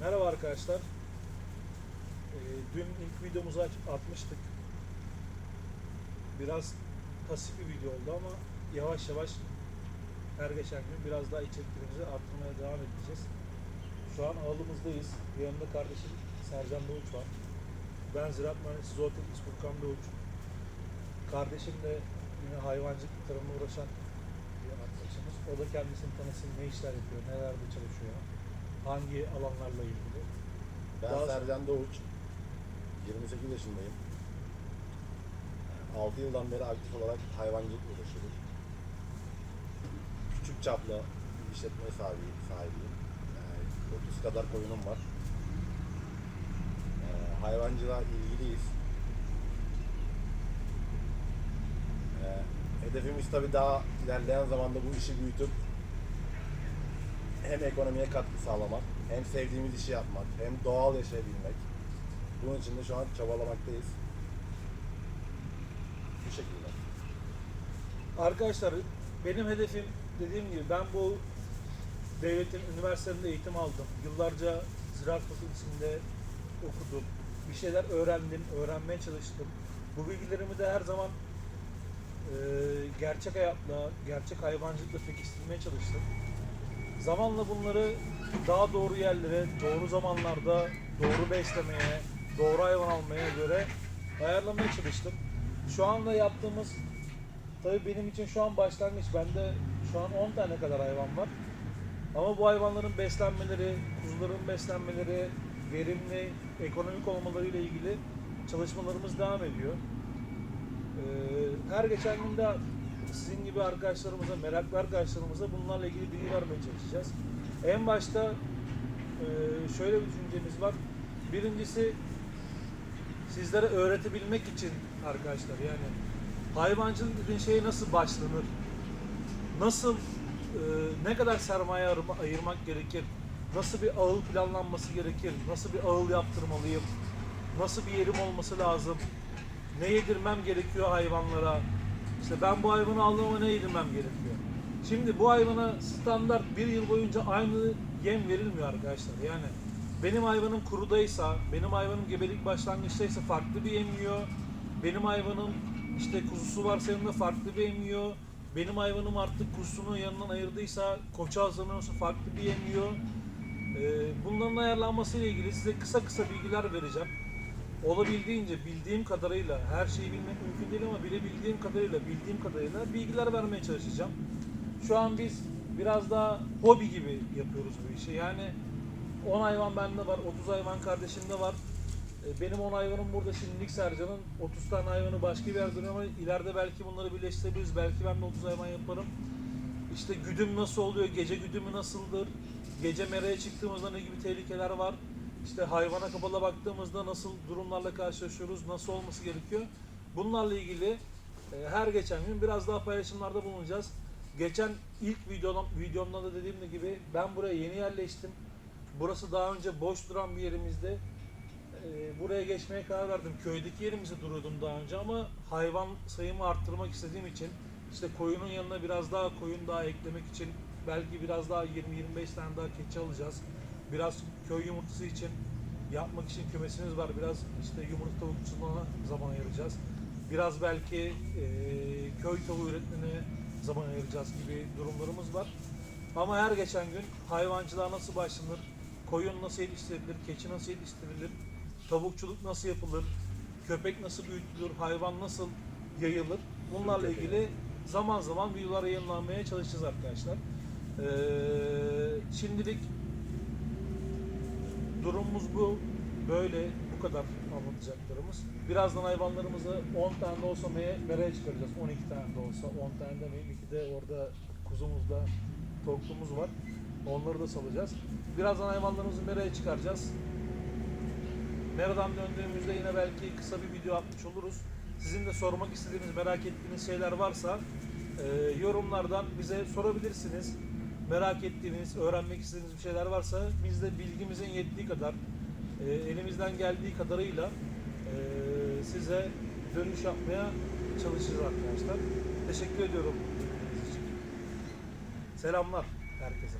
Merhaba arkadaşlar. Ee, dün ilk videomuzu atmıştık. Biraz pasif bir video oldu ama yavaş yavaş her geçen gün biraz daha içeriklerimizi arttırmaya devam edeceğiz. Şu an ağlımızdayız. Yanımda kardeşim Sercan Doğuç var. Ben Ziraat Mühendisi Zooteknik Furkan Doğuç. Kardeşim de yine hayvancılık tarımla uğraşan bir arkadaşımız. O da kendisini tanısın, ne işler yapıyor, nelerde çalışıyor, hangi alanlarla ilgili. Ben Daha- Sercan Doğuç. 28 yaşındayım. 6 yıldan beri aktif olarak hayvancılıkla uğraşıyorum. Küçük çaplı bir işletme sahibi, sahibiyim. Yani 30 kadar koyunum var. Ee, hayvancılığa ilgiliyiz. Ee, hedefimiz tabii daha ilerleyen zamanda bu işi büyütüp hem ekonomiye katkı sağlamak, hem sevdiğimiz işi yapmak, hem doğal yaşayabilmek. Bunun için de şu an çabalamaktayız. Bu şekilde. Arkadaşlar benim hedefim dediğim gibi ben bu devletin üniversitesinde eğitim aldım. Yıllarca ziraat fakültesinde okudum. Bir şeyler öğrendim, öğrenmeye çalıştım. Bu bilgilerimi de her zaman e, gerçek hayatla, gerçek hayvancılıkla pekiştirmeye çalıştım. Zamanla bunları daha doğru yerlere, doğru zamanlarda doğru beslemeye, doğru hayvan almaya göre ayarlamaya çalıştım. Şu anda yaptığımız Tabii benim için şu an başlangıç. Bende şu an 10 tane kadar hayvan var. Ama bu hayvanların beslenmeleri, kuzuların beslenmeleri, verimli, ekonomik olmaları ile ilgili çalışmalarımız devam ediyor. Ee, her geçen gün de sizin gibi arkadaşlarımıza, meraklı arkadaşlarımıza bunlarla ilgili bilgi vermeye çalışacağız. En başta e, şöyle bir düşüncemiz var. Birincisi sizlere öğretebilmek için arkadaşlar yani hayvancılık dediğin şeye nasıl başlanır? Nasıl e, ne kadar sermaye ayırma- ayırmak gerekir? Nasıl bir ağıl planlanması gerekir? Nasıl bir ağıl yaptırmalıyım? Nasıl bir yerim olması lazım? Ne yedirmem gerekiyor hayvanlara? İşte ben bu hayvanı aldım ama ne yedirmem gerekiyor? Şimdi bu hayvana standart bir yıl boyunca aynı yem verilmiyor arkadaşlar. Yani benim hayvanım kurudaysa, benim hayvanım gebelik başlangıçtaysa farklı bir yem yiyor. Benim hayvanım işte kuzusu varsa yanında farklı bir yem yiyor. Benim hayvanım artık kuzusunu yanından ayırdıysa, koça hazırlanıyorsa farklı bir yem yiyor. Ee, bunların ayarlanması ile ilgili size kısa kısa bilgiler vereceğim. Olabildiğince bildiğim kadarıyla her şeyi bilmek mümkün değil ama bilebildiğim kadarıyla bildiğim kadarıyla bilgiler vermeye çalışacağım. Şu an biz biraz daha hobi gibi yapıyoruz bu işi. Yani 10 hayvan bende var, 30 hayvan kardeşimde var. E, Benim 10 hayvanım burada şimdilik Sercan'ın 30 tane hayvanı başka bir yerde duruyor ama ileride belki bunları birleştirebiliriz. Belki ben de 30 hayvan yaparım. İşte güdüm nasıl oluyor, gece güdümü nasıldır, gece meraya çıktığımızda ne gibi tehlikeler var, işte hayvana kapalı baktığımızda nasıl durumlarla karşılaşıyoruz, nasıl olması gerekiyor. Bunlarla ilgili e, her geçen gün biraz daha paylaşımlarda bulunacağız. Geçen ilk videom, videomda da dediğim gibi ben buraya yeni yerleştim. Burası daha önce boş duran bir yerimizde. Buraya geçmeye karar verdim. Köydeki yerimizde duruyordum daha önce ama hayvan sayımı arttırmak istediğim için işte koyunun yanına biraz daha koyun daha eklemek için belki biraz daha 20-25 tane daha keçi alacağız. Biraz köy yumurtası için yapmak için kümesimiz var. Biraz işte yumurta tavukçuluğuna zaman ayıracağız. Biraz belki e, köy tavuğu üretmene zaman ayıracağız gibi durumlarımız var. Ama her geçen gün hayvancılığa nasıl başlanır, koyun nasıl yetiştirilir, keçi nasıl yetiştirilir, tavukçuluk nasıl yapılır, köpek nasıl büyütülür, hayvan nasıl yayılır bunlarla ilgili zaman zaman videolar yayınlanmaya çalışacağız arkadaşlar. Ee, şimdilik durumumuz bu. Böyle bu kadar anlatacaklarımız. Birazdan hayvanlarımızı 10 tane de olsa meraya çıkaracağız. 12 tane de olsa 10 tane demeyeyim. İki de orada kuzumuzla toklumuz var. Onları da salacağız. Birazdan hayvanlarımızı meraya çıkaracağız. Meradan döndüğümüzde yine belki kısa bir video atmış oluruz. Sizin de sormak istediğiniz, merak ettiğiniz şeyler varsa e, yorumlardan bize sorabilirsiniz. Merak ettiğiniz, öğrenmek istediğiniz bir şeyler varsa biz de bilgimizin yettiği kadar, e, elimizden geldiği kadarıyla e, size dönüş yapmaya çalışacağız arkadaşlar. Teşekkür ediyorum. Selamlar herkese.